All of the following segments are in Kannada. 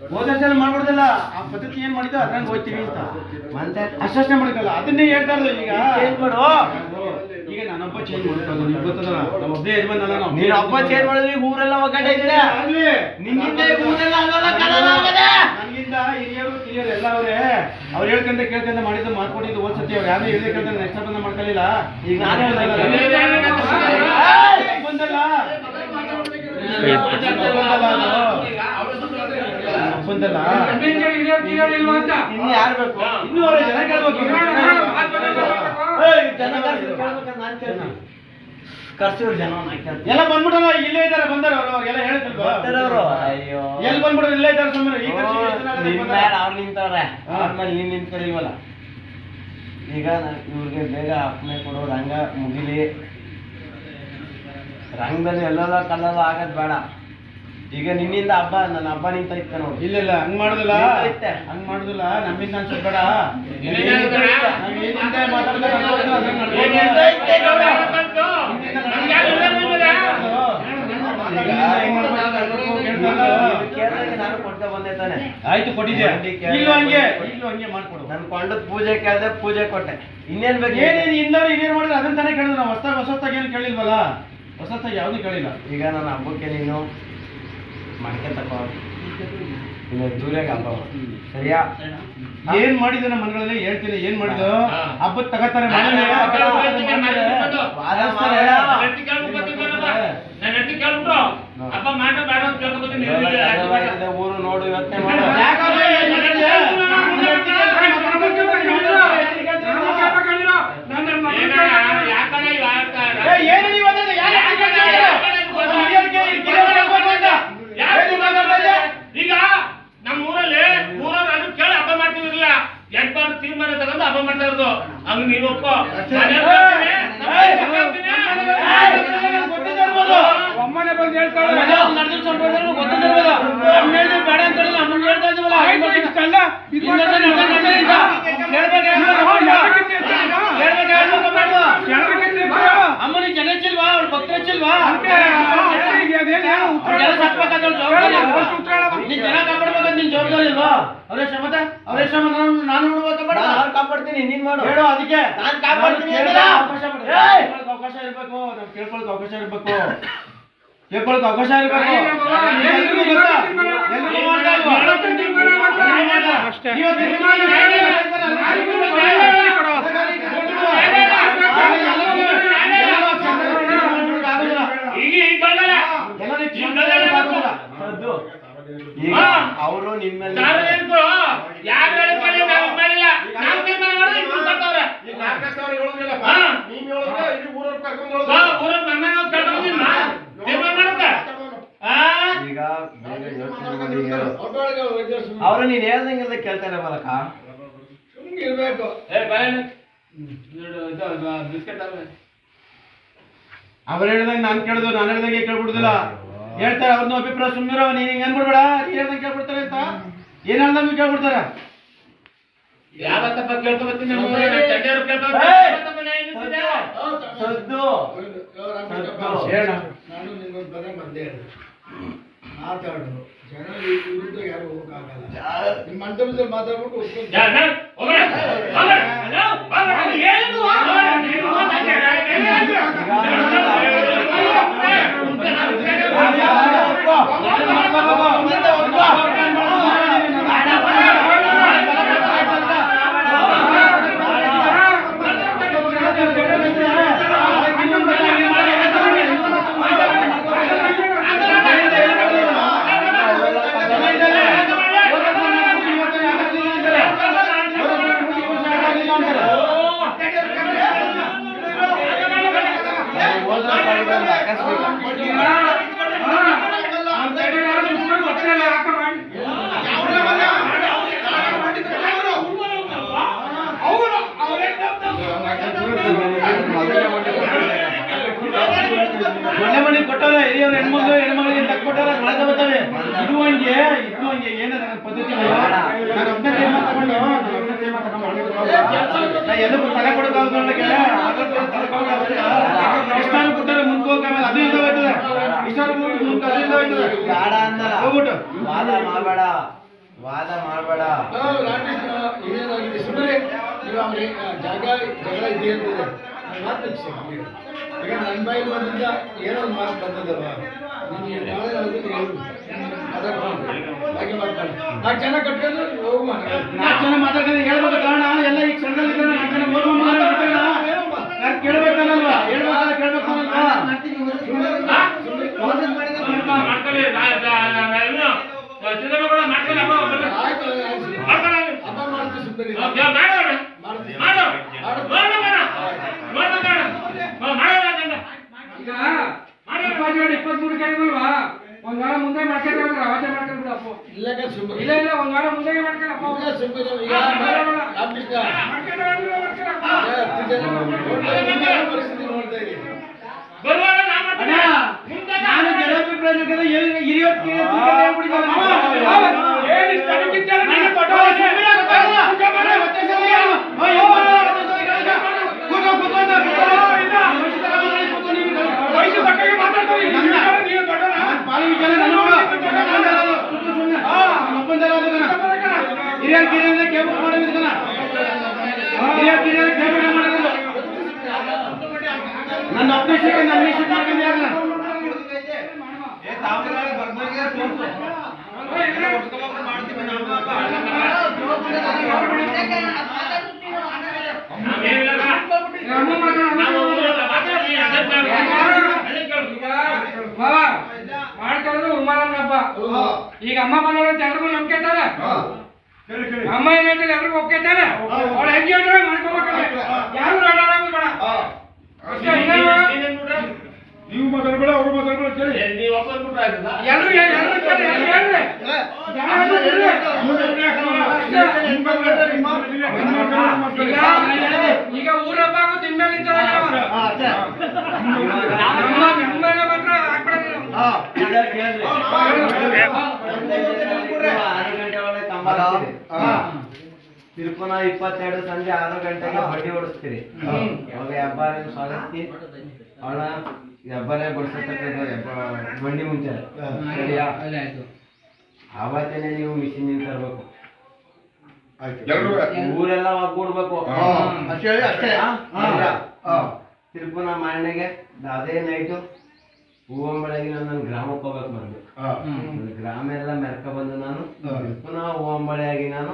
ಹೋದ ಸಲ ಮಾಡ್ಬಿಡ್ದಲ್ಲ ಆ ಪದ್ಧತಿ ಏನ್ ಮಾಡಿದ್ದು ಅದ್ರಂಗ್ ಹೋಗ್ತೀವಿ ಅಂತ ಅಷ್ಟೇ ಮಾಡ್ಕಲ್ಲ ಅದನ್ನೇ ಹೇಳ್ತಾ ಇರಲ್ಲ ಈಗ ಚೇಂಜ್ ಮಾಡು ಈಗ ನಾನೊಬ್ಬ ಚೇಂಜ್ ಮಾಡ್ಕೊಳ್ಳೋದು ನಿಮ್ಗೆ ಗೊತ್ತದಲ್ಲ ನಮ್ಮ ಒಬ್ಬೇ ಯಜಮಾನಲ್ಲ ನಾವು ನೀನು ಹಬ್ಬ ಚೇಂಜ್ ಮಾಡಿದ್ರೆ ಈಗ ಊರೆಲ್ಲ ಒಗ್ಗಡೆ ಇದ್ರೆ. ನಿನ್ನಿಂದ ಊರೆಲ್ಲ ಆಗಲ್ಲ ಕನ್ನಡ ಆಗದೆ ನನ್ಗಿಂತ ಹಿರಿಯರು ಹಿರಿಯರು ಎಲ್ಲ ಅವರೇ ಅವ್ರು ಹೇಳ್ಕೊಂತ ಕೇಳ್ಕೊಂತ ಮಾಡಿದ್ದು ಮಾಡ್ಕೊಂಡಿದ್ದು ಹೋದ್ ಸತಿ ಅವ್ರು ಯಾರು ಹೇಳಿದ್ರೆ ಕೇಳ್ತಾರೆ ನೆಕ್ಸ್ಟ್ ಬಂದ ಮಾಡ್ಕೊಳ್ಳಿಲ್ಲ ಈಗ ನಾನೇ ಹೇಳ್ದೆ. ಬಂದಲ್ಲ ಬಂದಲ್ಲ. ಬಂದಲ್ಲ? ಇನ್ನು ಯಾರು ಬೇಕು? ಇನ್ನೂ ಜನ ಕೇಳ್ಬೇಕು. ಏಯ್, ಜನ ಕರ್ಸಿ ಕೇಳ್ಬೇಕಾದ್ರೆ ನಾನ್ ಕೇಳ್ತೀನಿ. ಕರ್ಸಿವ್ರು ಜನ ನಾನ್ ಎಲ್ಲ ಬಂದ್ಬಿಡಲ್ಲ ಇಲ್ಲೇ ಇದ್ದಾರೆ ಬಂದಾರ ಅವ್ರು ಅವ್ರಿಗೆಲ್ಲ. ಅಯ್ಯೋ. ಎಲ್ಲಿ ಬಂದ್ಬಿಟ್ರು ಇಲ್ಲೇ ಇದ್ದಾರೆ ಸುಮ್ಮನೆ ಈ? ಮೇಲೆ ಅವ್ರು ನಿಂತವ್ರೆ. ಹಾ. ಅವ್ರ ಮೇಲೆ ನೀನ್ ನಿಂತ್ಕೊಳ್ಳಿವಲ್ಲ ಈಗ ಇವ್ರಿಗೆ ಬೇಗ ಅಪ್ಪನೆ ಕೊಡೋ ರಂಗ ಮುಗಿಲಿ. ರಂಗದಲ್ಲಿ ಎಲ್ಲೆಲ್ಲ ಕಲ್ಲೆಲ್ಲ ಆಗೋದ್ ಬೇಡ. ಈಗ ನಿನ್ನಿಂದ ಹಬ್ಬ ನನ್ನ ಹಬ್ಬ ನಿಂತ ಇತ್ತ ನೋಡಿ. ಇಲ್ಲ ಇಲ್ಲ ಹಂಗ್ ಮಾಡುದಿಲ್ಲ. ಹಂಗ್ ಮಾಡುದಿಲ್ಲ. ನಮ್ಮಿಂದ ಅನ್ಸಬೇಡ ಆಯ್ತು ಕೊಟ್ಟಿದ್ದೆ ಇಲ್ಲೂ ಹಂಗೆ. ಇಲ್ಲೂ ಹಂಗೆ ಮಾಡ್ಕೊಡು. ನನ್ ಕೊಂಡದ್ ಪೂಜೆ ಕೇಳ್ದೆ ಪೂಜೆ ಕೊಟ್ಟೆ. ಇನ್ನೇನ್ ಬೇಕು? ಏನೇನು ಇನ್ನವ್ರು ಇನ್ನೇನ್ ಮಾಡಿದ್ರೆ ಅದನ್ನ ತಾನೇ ಕೇಳಿದ್ರು. ನಾವು ಹೊಸ ಹೊಸತ್ತಾಗಿ ಏನು ಕೇಳಿಲ್ವಲ್ಲ? ಹೊಸತ್ತಾಗಿ ಯಾವ್ದು ಕೇಳಿಲ್ಲ. ಈಗ ನನ್ನ ಹಬ್ಬಕ್ಕೆ ನೀನು ದೂರಾಗ ಹಬ್ಬ ಸರಿಯಾ? ಏನ್ ಮಾಡಿದ ನಮ್ಮ ಮನೆಗಳಲ್ಲಿ ಹೇಳ್ತೀನಿ ಏನ್ ಮಾಡಿದ್ರು? ಹಾ. ಹಬ್ಬದ ತಗತಾರೆ ಹಬ್ಬ ಮಾಡ ಬೇಡ ಅಂತ ಕೇಳ್ಕೊತೀನಿ ಊರು ನೋಡು ಯೋಚನೆ ಮಾಡು ಯಾಕಪ್ಪ ಏನ್ ಮಾಡ್ತಿದ್ಯಾ? ಏ, ಏನು ನೀವು ಅದನ್ನ ಯಾರು ಯಾಕೆ ಹೇಳ್ತಿದ್ದೀರಾ? ಒಂದು ಹಿರಿಯರಿಗೆ ಕಿರಿಯರಿಗೆ ಹೇಳ್ಬೇಕು ಅಂತ. ಏನು ನೀವು ಮಾತಾಡ್ತಾ ಇದ್ದೀರಾ? ಈಗ ನಮ್ಮ ಊರಲ್ಲಿ ಊರವ್ರು ಅದು ಕೇಳಿ ಹಬ್ಬ ಮಾಡ್ತಿದ್ರಲ್ಲ ಎಂಟಾರು ತೀರ್ಮಾನ ತಗೊಂಡು ಹಬ್ಬ ಮಾಡ್ತಾ ಇರೋದು. ಹಂಗ ನೀವಪ್ಪ. ಗೊತ್ತಿದೆ ಬಂದು ಹೇಳ್ತಾಳೆ. ನಡೆದ್ರು. ಅಮ್ಮ ಹೇಳಿದ್ರು ಬೇಡ ಅಂತ ಹೇಳಿದ್ರು, ಹೇಳ್ತಾ ಇದ್ದೀವಲ್ಲ, ಆಯ್ತು ಇಷ್ಟಲ್ಲ? ಅಮ್ಮನಿಗೆ ಜನ ಹೆಚ್ಚಿಲ್ವಾ? ಅವ್ರ ಭಕ್ತರ ಹೆಚ್ಚಿಲ್ವಾ? ಜನ ಕಾಪಾಡ್ಬೇಕಂತ ನಿನ್ ಜವಾಬ್ದಾರಿ ಇಲ್ವಾ? ಅವ್ರ ಶ್ರಮತ ಅವ್ರ ಶ್ರಮ ನಾನು- ನಾನು ನೋಡ್ಬೇಕಾ ಬೇಡ? ನಾನು ಕಾಪಾಡ್ತೀನಿ ನೀನ್ ಮಾಡು ಹೇಳು ಅದಕ್ಕೆ ನಾನ್ ಕಾಪಾಡ್ತೀನಿ ಅವಕಾಶ ಇರಬೇಕು ಏಯ್! ಕೇಳ್ಕೊಳಕ್ಕೆ ಅವಕಾಶ ಇರ್ಬೇಕು ನಾವು ಕೇಳ್ಕೊಳಕ್ಕೆ ಅವಕಾಶ ಇರ್ಬೇಕು ಕೇಳ್ಕೊಳಕ್ಕೆ ಅವಕಾಶ ಇರ್ಬೇಕು ಎಲ್ಲರಿಗೂ ಎಲ್ರಿಗೂ ಗೊತ್ತಾ ಎಲ್ರಿಗೂ ಮಾಡ್ತಾ ಇಲ್ವಾ? ಅವರು ತೀರ್ಮಾನ ಮಾಡ್ತಾ ಎಲ್ರಿಗೂ ಮಾಡ್ತಾ? ಅಷ್ಟೇ. ಇವತ್ತಿನ ತೀರ್ಮಾನ ಯಾರು ಮಾಡ್ತಾರೆ? ಯಾರಿಗೂ ಎಲ್ಲರಿಗೂ ಬೇಡ. ಬೇಡ. ಅದಕ್ಕಾಗಿ ಕೇಳ್ಕೊಳ್ತೀವಿ. ಎಲ್ಲರಿಗೂ- ಎಲ್ಲರಿಗೂ ಅಕ್ಷರ ಮಾಡೋಕೆ ಆಗೋದಿಲ್ಲ. ಈಗ ಈಗ ಬಂದಲ್ಲ. ಎಲ್ಲರಿಗೂ ಈಗ ಕ್ಷಮೆ ಬಂದಲ್ಲ ಮಾಡೋಕೆ ಆಗೋದಿಲ್ಲ. ಸದ್ದು. ಈಗ ಹಾ. ಅವರು ನಿನ್ ಮೇಲೆ ಸಾರ್ವಜನಿಕರು ಯಾರು ಹೇಳಿದ್ರೆ ನಾವು ಇದ್ ಮಾಡಿಲ್ಲ ನಾವು ತೀರ್ಮಾನ ಮಾಡಿದ್ರೆ ಇವ್ರು ಬರ್ತಾವ್ರೆ ಹಾ. ಹಾ, ಊರವ್ರ್ ನನ್ನ ನಾವು ಕರ್ಕೊಂಡ್ ಬಂದಿದ್ನ? ತೀರ್ಮಾನ ಮಾಡಕ್ಕ? ಹಾ? ಯೋಚನೆ ಅವರು ನೀನ್ ಹೇಳ್ದಂಗೆಲ್ಲ ಕೇಳ್ತಾರೆ ಬಾಲಕ ಅವ್ರ ಬಾ ನಾನ್ ಕೇಳುದು. ಅವ್ರು ಹೇಳ್ದಂಗೆ ನಾನು ಹೇಳ್ದಂಗೆ ಕೇಳ್ಬಿಡುದಿಲ್ಲ ಹೇಳ್ತಾರೆ ಅವ್ರನ್ನ ಅಭಿಪ್ರಾಯ ಸುಮ್ಮನಿರೋ ನೀನ್ ಹಿಂಗ್ ಅನ್ಬಿಡ್ಬೇಡ ನೀ ಹೇಳ್ದಂಗೆ ಕೇಳ್ಬಿಡ್ತಾರೆ ಅಂತ ಏನ್ ಹೇಳ್ದಂಗೆ ಕೇಳ್ಬಿಡ್ತಾರೆ ಯಾವತ್ತಪ್ಪ ಕೇಳ್ಕೊಬತ್ತೀನಿ ಸದ್ದು. ನಾನು ನಿಮ್ಗೊಂದು ಪದ ಬಂದೇ ಮಾತಾಡು ಜನ ವಿರುದ್ಧ ಯಾರು ಹೋಗಕ್ಕಾಗಲ್ಲ. ನಿಮ್ಮ ಮಂಟಪದಲ್ಲಿ ಮಾತಾಡ್ಬಿಟ್ಟು ಒಳ್ಳೆ ಮನೆಗೆ ಕೊಟ್ಟಾರೆ ಹಿರಿಯರು ಹೆಣ್ಮಕ್ಳು ಹೆಣ್ಮಕ್ಳಿಗೆ ತಕ್ಕ ಕೊಟ್ಟಾರೆ ಮಾಡ್ತಾ ಬರ್ತವೆ. ಇದು ಹಂಗೆ ಇದು ಹಂಗೆ ಏನಾರ ನನ್ನ ಪದ್ಧತಿ ನಾನು ಒಬ್ಬನೇ ಟೈಮ್ ತಗೊಂಡು ನಾ ಎದಕ್ಕೂ ತಲೆ ಕೊಡೋಕ್ಕಾಗಲ್ಲ ನನಗೆ ಇಷ್ಟಾನು ಕೊಟ್ಟರೆ ಮುಂದೆ ಹೋಗಕ್ಕೆ ಅದು ಇಂದ ಹೋಯ್ತದೆ ಇಷ್ಟಾನು ಅದು ಹೋಯ್ತದೆ ಬೇಡ ಹೋಗ್ಬಿಟ್ಟು. ವಾದ ಮಾಡಬೇಡ. ವಾದ ಮಾಡಬೇಡ. ನೀವು ಅವ್ರಿಗೆ ಜಾಗ ಜಗಳ ಇದ್ದೇ ಇರ್ತದೆ ನಾನು ಮಾತು. ಈಗ ನನ್ನ ಬಾಯಿ ಬಂದಿದ್ದ ಏನೋ ಒಂದು ಮಾತು ಬಂದದಲ್ಲ ನೀನು ನಾಳೆ ಅದಕ್ಕೆ ಹೇಳು. ಮಾತಾಡ್ಕೊಂಡು ಹಾಗೆ ಮಾತಾಡಿ. ನಾಲ್ಕು ಜನ ಕಟ್ಕೊಂಡು ಹೋಗು ಮಾತಾಡ ನಾಲ್ಕು ಜನ ಮಾತಾಡ್ಕೊಂಡು ಹೇಳ್ಬೇಕು ಕಾರಣ. ಎಲ್ಲ ಇದ್ರೆ ನಾಲ್ಕು ಜನ ಹೇಳ್ಬೇಕಲ್ಲ ಮಾಡ್ಕೊಳ್ಳಿ. ಮಾಡ್ಕೊಳ್ಳಿ. ಹಬ್ಬ. ಮಾಡ್ಕೊಳ್ಳಿ. ಹಬ್ಬ ಒಂದ್ ವಾರ ಮುಂದೆ ಮಾಡ್ಕೊಂಡ್ರೆ ಅವತ್ತೇ ಮಾಡ್ಕೊಂಡು ಬಿಡಪ್ಪ ಇಲ್ಲಕ ಸುಮ್ಮನೆ ಇಲ್ಲ ಇಲ್ಲ ಒಂದ್ ವಾರ ಮುಂದೆ ಮಾಡ್ಕೊಳಪ್ಪ ಇಲ್ಲ ಸುಮ್ಮನೆ ಈಗ ರಾಮಕೃಷ್ಣ ನನ್ನ ಅಪ್ಡೇಷನ್ ನನ್ನ ಮಿಷನ್ ಮಾಡ್ಕೊಂಡು ಮಾಡ್ಕೊಳ್ಳೋದು ಈಗ ಅಮ್ಮ ಬಂದವಳು ಅಂತ ಎಲ್ರಿಗೂ ನಂಬಿಕೆ ಅಮ್ಮ ಏನ್ ಹೇಳ್ತಾರೆ ಎಲ್ರಿಗೂ ಓಕೆ ತಾನೆ ಅವಳು ಹೆಂಗೆ ಹೇಳ್ತಾರೆ ಮಾಡ್ಕೋಬೇಕಲ್ಲ ಯಾರು ರಡಾಡೋದು ಬೇಡ? ನೀವು ಮಾತಾಡ್ಬೇಡ ಅವ್ರು ಮಾತಾಡ್ಬೇಡ ಕೇಳಿ ಆಯ್ತದಾ? ಎಲ್ಲರೂ ಎಲ್ರು ಕೇಳಿ ಹೇಳ್ರಿ. ಈಗ ಊರಪ್ಪ ಆಗೋದು ಇನ್ಮೇಲೆ ನಿಂತಲ್ಲ ನಮ್ಮ ನಿಮ್ಮೇಲೆ ಮಾತ್ರ ಹಾಕ್ಬಿಡೋದು ತಿರುಪುನ ಇಪ್ಪತ್ತೆರಡು ಸಂಜೆ ಆರು ಗಂಟೆಗೆ ಬಡ್ಡಿ ಓಡಿಸ್ತೀರಿ. ಅವಾಗ ಹೆಬ್ಬಾರಿ ಸ್ವಾಗತಿ? ಅವಳ ಹೆಬ್ಬಾರೆ ಬಡಿಸತಕ್ಕಂಥ ಬಂಡಿ ಮುಂಚೆ. ಸರಿಯಾ? ಆವತ್ತೇನೆ ನೀವು ಮಿಷಿನ್ ತರಬೇಕು. ಊರೆಲ್ಲ ಒಗ್ಗೂಡ್ಬೇಕು. ತಿರುಪುನ ಮಾರನೆಗೆ ಅದೇ ನೈಟು ಹೂವ ನಾನು ನಾನು ಗ್ರಾಮಕ್ಕೆ ಹೋಗ್ಬೇಕು ಬಂದು ಒಂದು ಗ್ರಾಮ ಎಲ್ಲ ಮೆರ್ಕ ಬಂದು ನಾನು ತಿರುಪುನ ಹೂವಂಬಳೆಯಾಗಿ ನಾನು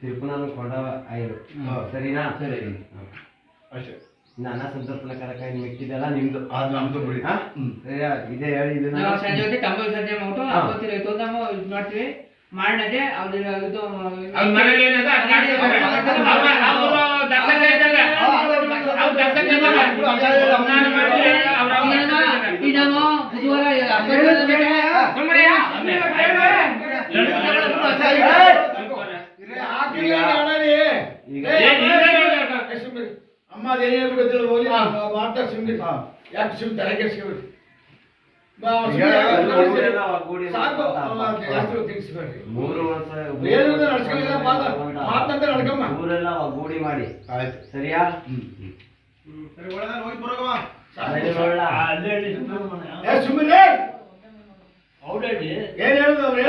ತಿರ್ಪುನ ಕೊಡ ಆಯ್ತು ಸರಿನಾ ಸರಿ ನನ್ನ ಸಂತರ್ಪಣ ಕರಕ ಇನ್ನು ಮಿಕ್ಕಿದೆಲ್ಲ ನಿಮ್ದು ಅದು ನಮ್ದು ಬಿಡಿ? ಇದೇ ಹೇಳಿ ನಾವು ನಾನು- ಸಂಜೆ ಹೊತ್ತಿಗೆ ಮಾಡ್ಬಿಟ್ಟು ಇದು ಮಾಡ್ತೀವಿ ಮಾಡದೆ ಅವ್ರ ಇದು ಮನೇಲಿ ಏನದ. ಅವ್ರ. ಅವ್ರು ಇದ್ದಾರೆ. ನಾನು ಮಾಡಿದ್ರೆ ಅವ್ರ ಅವ್ರ ಇನ್ನೇನು? ದರ್ಶಕ ಇದ್ದಾರೆ. ಈ ನಾವು ಬುಧವಾರ ಹಬ್ಬದ ಮೇಲೆ ಸುಮ್ಮನೆ ಯಾ? ನೀನು ಕೇಳು. ಈಗ ಏನ್ ಈಗ ಹೇಳ್ಬೇಕು? ಅಮ್ಮ ಅದೇನು ಹೇಳ್ಬೇಕು ಹೋಗ್ಲಿ ಮಾಡ್ತಾರೆ ಸುಮ್ಮನೆ ಯಾಕೆ ಸುಮ್ಮನೆ ತಲೆ ಕೆಡ್ಸ್ಕೊಬೇಡಿ ಒಗ್ಗೂಡಿ ಮಾಡಿ ಸರಿಯಾ ಸರಿ ನೋಡ್ಲ. ಏ ಸುಮ್ಮನೆ ಏನ್ ಹೇಳುದು ಅವ್ರು